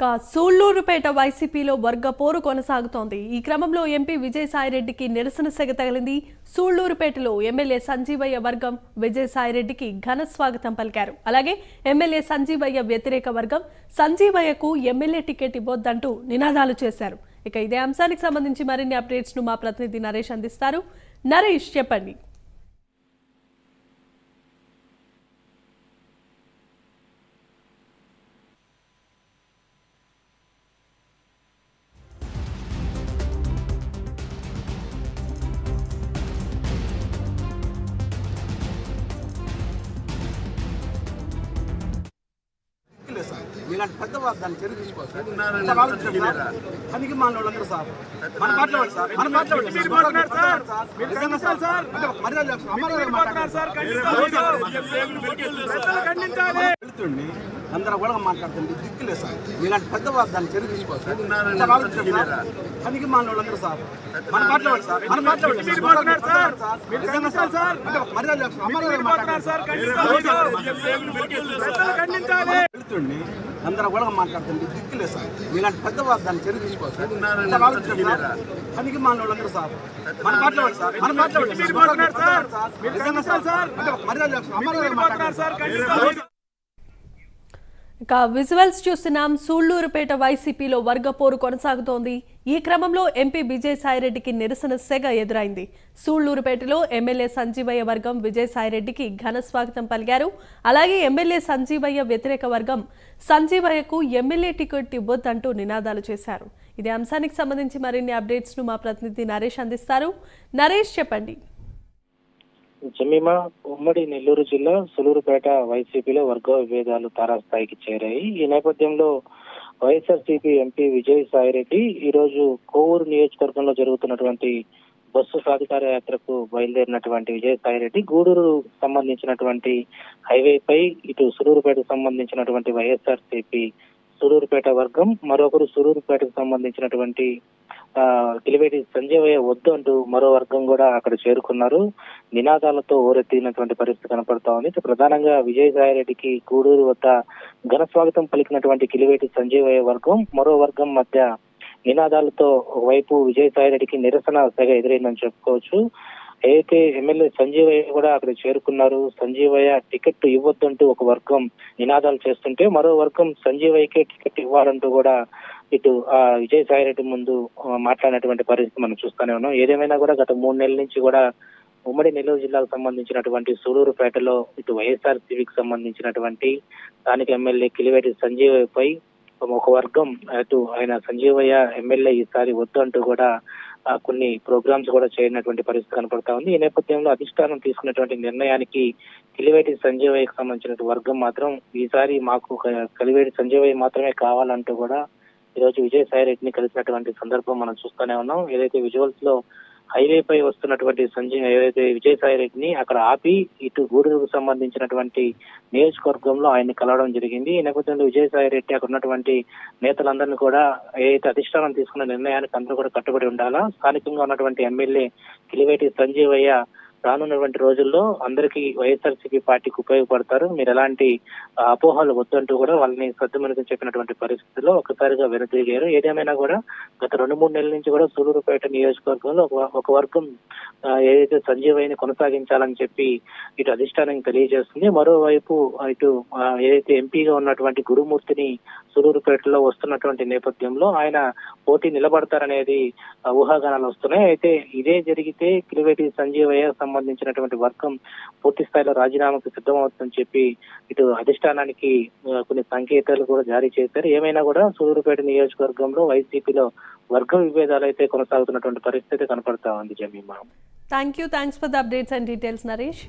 కా సూళ్ళూరుపేట వైసీపీలో వర్గ పోరు కొనసాగుతోంది. ఈ క్రమంలో ఎంపీ విజయసాయిరెడ్డికి నిరసన సెగ తగిలింది. సూళ్ళూరుపేటలో ఎమ్మెల్యే సంజీవయ్య వర్గం విజయసాయిరెడ్డికి ఘన స్వాగతం పలికారు. అలాగే ఎమ్మెల్యే సంజీవయ్య వ్యతిరేక వర్గం సంజీవయ్యకు ఎమ్మెల్యే టికెట్ ఇవ్వొద్దంటూ నినాదాలు చేశారు. ఇక ఇదే అంశానికి సంబంధించి మరిన్ని అప్డేట్స్ను మా ప్రతినిధి నరేష్ అందిస్తారు. నరేష్ చెప్పండి. లేదు సార్. మీలాంటి పెద్ద వారు దాన్ని చర్య తీసుకోవాలి పనికి మాలిన వాళ్ళందరూ సార్. మన మాట్లాడండి సార్. మన మాట్లాడండి వెళ్తుండి అందరూ కూడా మాట్లాడుతుంది దిక్కులేదు సార్. మీలాంటి పెద్ద వారు దాన్ని చర్య తీసుకోవాలి పనికి మాలిన వాళ్ళందరూ సార్. మన మాట్లాడండి సార్. మన మాట్లాడండి సార్. మర్యాద వెళ్తుండి అందరూ కూడా మాట్లాడుతుంది దిక్కులేదు సార్ మీలాంటి పెద్ద వారు దాన్ని చర్య తీసుకోవాలి సార్ ఇంత ఆలోచించండి సార్ పనికి మాలిన వాళ్ళందరూ సార్ మన మాట్లాడండి సార్ మన మాట్లాడండి మీరు మాట్లాడారు సార్. మీరు నిజంగా సార్ అంటే ఒక మర్యాద ఇక విజువల్స్ చూస్తున్నాం. సూళ్ళూరుపేట వైసీపీలో వర్గ పోరు కొనసాగుతోంది. ఈ క్రమంలో ఎంపీ విజయసాయిరెడ్డికి నిరసన సెగ ఎదురైంది. సూళ్ళూరుపేటలో ఎమ్మెల్యే సంజీవయ్య వర్గం విజయసాయిరెడ్డికి ఘన స్వాగతం పలికారు. అలాగే ఎమ్మెల్యే సంజీవయ్య వ్యతిరేక వర్గం సంజీవయ్యకు ఎమ్మెల్యే టికెట్ ఇవ్వద్దంటూ నినాదాలు చేశారు. ఇదే అంశానికి సంబంధించి మరిన్ని అప్డేట్స్ను మా ప్రతినిధి నరేష్ అందిస్తారు. నరేష్ చెప్పండి. జమీమా ఉమ్మడి నెల్లూరు జిల్లా సులూరుపేట వైసీపీలో వర్గ విభేదాలు తారాస్థాయికి చేరాయి. ఈ నేపథ్యంలో వైఎస్ఆర్సీపీ ఎంపీ విజయ్ సాయిరెడ్డి ఈ రోజు కోవూరు నియోజకవర్గంలో జరుగుతున్నటువంటి బస్సు సాధికార యాత్రకు బయలుదేరినటువంటి విజయ్ సాయిరెడ్డి గూడూరు సంబంధించినటువంటి హైవేపై ఇటు సులూరుపేటకు సంబంధించినటువంటి వైఎస్ఆర్సీపీ సూలూరుపేట వర్గం మరొకరు సూలూరుపేటకు సంబంధించినటువంటి కిలివేటి సంజయ్ వద్దు అంటూ మరో వర్గం కూడా అక్కడ చేరుకున్నారు. నినాదాలతో ఓరెత్తినటువంటి పరిస్థితి కనపడతా ఉంది. ప్రధానంగా విజయసాయి రెడ్డికి గూడూరు వద్ద ఘన స్వాగతం పలికినటువంటి కిలివేటి సంజయ్ వర్గం మరో వర్గం మధ్య నినాదాలతో వైపు విజయసాయి రెడ్డికి నిరసన తెగ ఎదురైందని చెప్పుకోవచ్చు. అయితే ఎమ్మెల్యే సంజీవయ్య కూడా అక్కడ చేరుకున్నారు. సంజీవయ్య టికెట్ ఇవ్వద్దంటూ ఒక వర్గం నినాదాలు చేస్తుంటే మరో వర్గం సంజీవయ్యకే టికెట్ ఇవ్వాలంటూ కూడా ఇటు ఆ విజయసాయి రెడ్డి ముందు మాట్లాడినటువంటి పరిస్థితి మనం చూస్తూనే ఉన్నాం. ఏదేమైనా కూడా గత మూడు నెలల నుంచి కూడా ఉమ్మడి నెల్లూరు జిల్లాకు సంబంధించినటువంటి సూలూరుపేటలో ఇటు వైఎస్ఆర్ సివికి సంబంధించినటువంటి స్థానిక ఎమ్మెల్యే కిలివేటి సంజీవయ్యపై ఒక వర్గం అటు ఆయన సంజీవయ్య ఎమ్మెల్యే ఈసారి వద్దు అంటూ కూడా కొన్ని ప్రోగ్రామ్స్ కూడా చేయనటువంటి పరిస్థితి కనపడతా ఉంది. ఈ నేపథ్యంలో అధిష్టానం తీసుకున్నటువంటి నిర్ణయానికి కిలివేటి సంజీవయ్యకు సంబంధించిన వర్గం మాత్రం ఈసారి మాకు కలివేటి సంజీవయ్య మాత్రమే కావాలంటూ కూడా ఈ రోజు విజయసాయి రెడ్డిని కలిసినటువంటి సందర్భం మనం చూస్తూనే ఉన్నాం. ఏదైతే విజువల్స్లో హైవే పై వస్తున్నటువంటి సంజయ్ ఏదైతే విజయసాయి రెడ్డిని అక్కడ ఆపి ఇటు గూడూరుకు సంబంధించినటువంటి నియోజకవర్గంలో ఆయన్ని కలవడం జరిగింది. ఈ నేపథ్యంలో విజయసాయి రెడ్డి అక్కడ ఉన్నటువంటి నేతలందరినీ కూడా ఏదైతే అధిష్టానం తీసుకున్న నిర్ణయానికి అందరూ కూడా కట్టుబడి ఉండాలా? స్థానికంగా ఉన్నటువంటి ఎమ్మెల్యే కిలివేటి సంజీవయ్య రానున్నటువంటి రోజుల్లో అందరికీ వైఎస్ఆర్సీపీ పార్టీకి ఉపయోగపడతారు. మీరు ఎలాంటి అపోహలు వద్దంటూ కూడా వాళ్ళని సర్దుమణికి చెప్పినటువంటి పరిస్థితుల్లో ఒక్కసారిగా వెనుతిరిగారు ఏదేమైనా కూడా గత రెండు మూడు నెలల నుంచి కూడా సూలూరుపేట నియోజకవర్గంలో ఒక వర్గం ఏదైతే సంజీవయ్యని కొనసాగించాలని చెప్పి ఇటు అధిష్టానం తెలియజేస్తుంది. మరోవైపు ఇటు ఏదైతే ఎంపీగా ఉన్నటువంటి గురుమూర్తిని సూలూరుపేటలో వస్తున్నటువంటి నేపథ్యంలో ఆయన పోటీ నిలబడతారనేది ఊహాగానాలు వస్తున్నాయి. అయితే ఇదే జరిగితే కిలివేటి సంజీవయ్య సంబంధించినటువంటి వర్గం పూర్తి స్థాయిలో రాజీనామాకు సిద్ధమవుతుందని చెప్పి ఇటు అధిష్టానానికి కొన్ని సంకేతాలు కూడా జారీ చేశారు. ఏమైనా కూడా సూర్యుపేట నియోజకవర్గంలో వైసీపీలో వర్గ విభేదాలు అయితే కొనసాగుతున్నటువంటి పరిస్థితి కనపడతా ఉంది Jemima thank you thanks for the updates and details Naresh